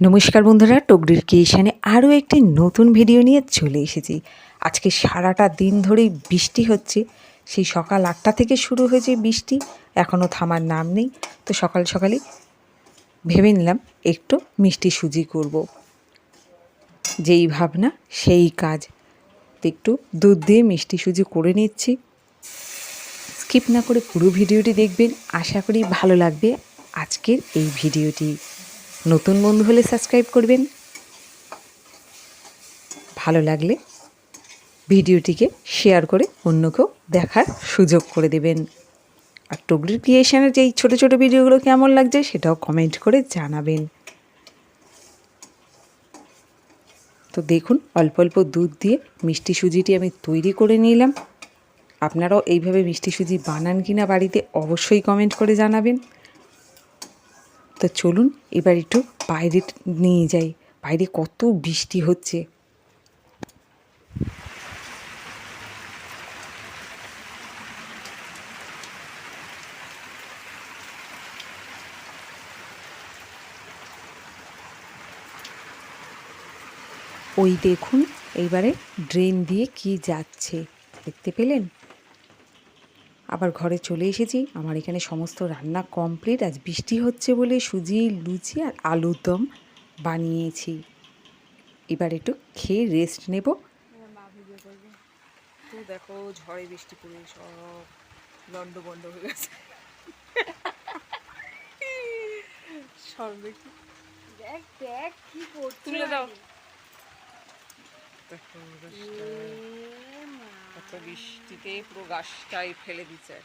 নমস্কার বন্ধুরা, টগরির ক্রিয়েশনে আরও একটি নতুন ভিডিও নিয়ে চলে এসেছি। আজকে সারাটা দিন ধরেই বৃষ্টি হচ্ছে। সেই সকাল আটটা থেকে শুরু হয়েছে বৃষ্টি, এখনও থামার নাম নেই। তো সকাল সকালই ভেবে নিলাম একটু মিষ্টি সুজি করব। যেই ভাবনা, সেই কাজ। একটু দুধ দিয়ে মিষ্টি সুজি করে নিচ্ছি। স্কিপ না করে পুরো ভিডিওটি দেখবেন। আশা করি ভালো লাগবে আজকের এই ভিডিওটি। নতুন বন্ধু হলে সাবস্ক্রাইব করবেন। ভালো লাগলে ভিডিওটিকে শেয়ার করে অন্যকেও দেখার সুযোগ করে দেবেন। আর টগরির ক্রিয়েশনের যেই ছোটো ছোটো ভিডিওগুলো কেমন লাগছে সেটাও কমেন্ট করে জানাবেন। তো দেখুন, অল্প অল্প দুধ দিয়ে মিষ্টি সুজিটি আমি তৈরি করে নিলাম। আপনারাও এইভাবে মিষ্টি সুজি বানান কিনা বাড়িতে অবশ্যই কমেন্ট করে জানাবেন। তো চলুন, এবার একটু বাইরে নিয়ে যাই। বাইরে কত বৃষ্টি হচ্ছে। ওই দেখুন, এইবারে ড্রেন দিয়ে কি যাচ্ছে। দেখতে পেলেন? আবার ঘরে চলে এসেছি। আমার এখানে সমস্ত রান্না কমপ্লিট আজ বৃষ্টি হচ্ছে বলে সুজি লুচি আর আলুর দম বানিয়েছি। এবার একটু খেয়ে রেস্ট নেব। তো দেখো ঝড়ে বৃষ্টি পড়ে সব। লন্ড বন্ড হয়ে গেছে। দেখ দেখ কি করছে তুলে দাও। দেখো গাছটা, এ মা। কত বৃষ্টিতে পুরো গাছটাই ফেলে দিচ্ছে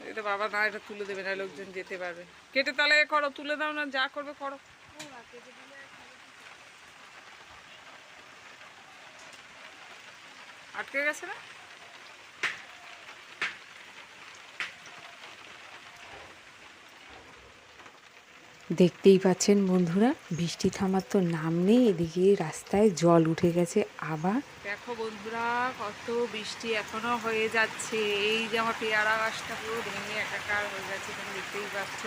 এটা বাবা না এটা তুলে দেবে না লোকজন যেতে পারবে কেটে তাহলে করো তুলে দাও না যা করবে করো? আটকে গেছে না দেখতেই পাচ্ছেন বন্ধুরা বৃষ্টি থামার তো নাম নেই এদিকে রাস্তায় জল উঠে গেছে আবার। দেখো বন্ধুরা কত বৃষ্টি এখনও হয়ে যাচ্ছে। এই যে আমার পেয়ারা গাছটা পুরো ভেঙে একাকার হয়ে যাচ্ছে তুমি দেখতেই পাচ্ছ।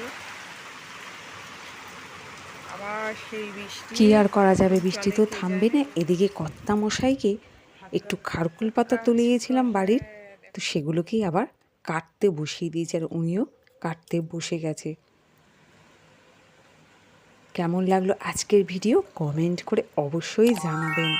আবার সেই বৃষ্টি কি আর করা যাবে? বৃষ্টি তো থামবে না। এদিকে কর্তা মশাইকে একটু খারকুল পাতা তুলে গিয়েছিলাম বাড়ির। তো সেগুলোকেই আবার কাটতে বসিয়ে দিয়েছে আর উনিও কাটতে বসে গেছে। কেমন লাগল আজকের ভিডিও কমেন্ট করে অবশ্যই জানাবেন।